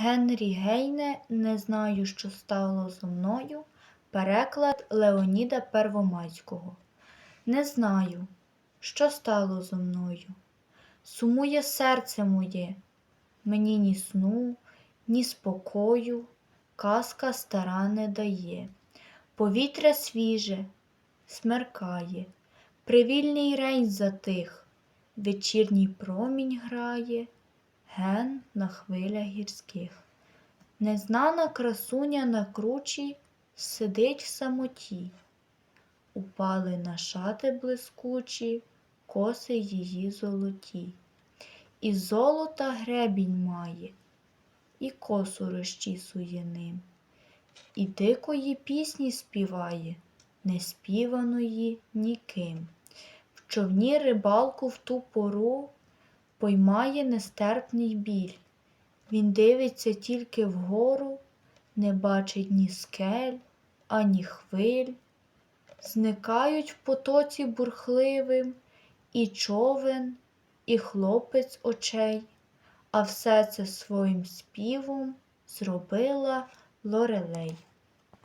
Генрі Гейне Не знаю, що стало зо мною. Переклад Леоніда Первомайського. Не знаю, що стало зо мною. Сумує серце моє, мені ні сну, ні спокою, казка стара не дає. Повітря свіже, смеркає, привільний рейн затих, вечірній промінь грає, ген на хвилях гірських. Незнана красуня на кручі сидить в самоті, упали на шати блискучі, коси її золоті. І золота гребінь має, і косу розчісує ним, і дикої пісні співає, не співаної ніким. В човні рибалку в ту пору поймає нестерпний біль. Він дивиться тільки вгору, не бачить ні скель, ані хвиль. Зникають в потоці бурхливим і човен, і хлопець очей, а все це своїм співом зробила Лорелей.